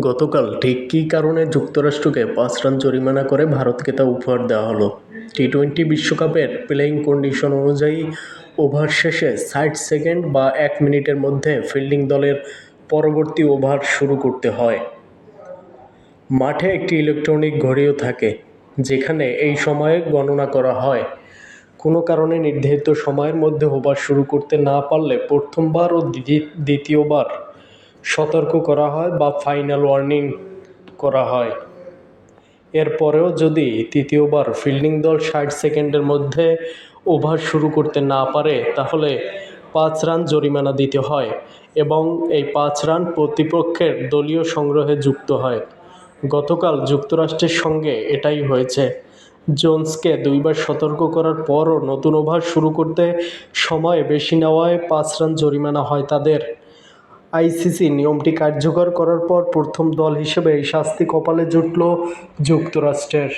গতকাল ঠিক কী কারণে যুক্তরাষ্ট্রকে পাঁচ রান জরিমানা করে ভারতকে তা উপহার দেওয়া হলো? টি টোয়েন্টি বিশ্বকাপের প্লেয়িং কন্ডিশন অনুযায়ী ওভার শেষে ষাট সেকেন্ড বা এক মিনিটের মধ্যে ফিল্ডিং দলের পরবর্তী ওভার শুরু করতে হয়। মাঠে একটি ইলেকট্রনিক ঘড়িও থাকে, যেখানে এই সময়ে গণনা করা হয়। কোনো কারণে নির্ধারিত সময়ের মধ্যে ওভার শুরু করতে না পারলে প্রথমবার ও দ্বিতীয়- দ্বিতীয়বার সতর্ক করা হয় বা ফাইনাল ওয়ার্নিং করা হয়। এরপরেও যদি তৃতীয়বার ফিল্ডিং দল ষাট সেকেন্ডের মধ্যে ওভার শুরু করতে না পারে, তাহলে পাঁচ রান জরিমানা দিতে হয় এবং এই পাঁচ রান প্রতিপক্ষের দলীয় সংগ্রহে যুক্ত হয়। গতকাল যুক্তরাষ্ট্রের সঙ্গে এটাই হয়েছে। জোন্সকে দুইবার সতর্ক করার পরও নতুন ওভার শুরু করতে সময় বেশি নেওয়ায় পাঁচ রান জরিমানা হয় তাদের। আইসিসি নিয়মটি কার্যকর করার পর প্রথম দল হিসেবে এই শাস্তি কপালে জুটল যুক্তরাষ্ট্রের।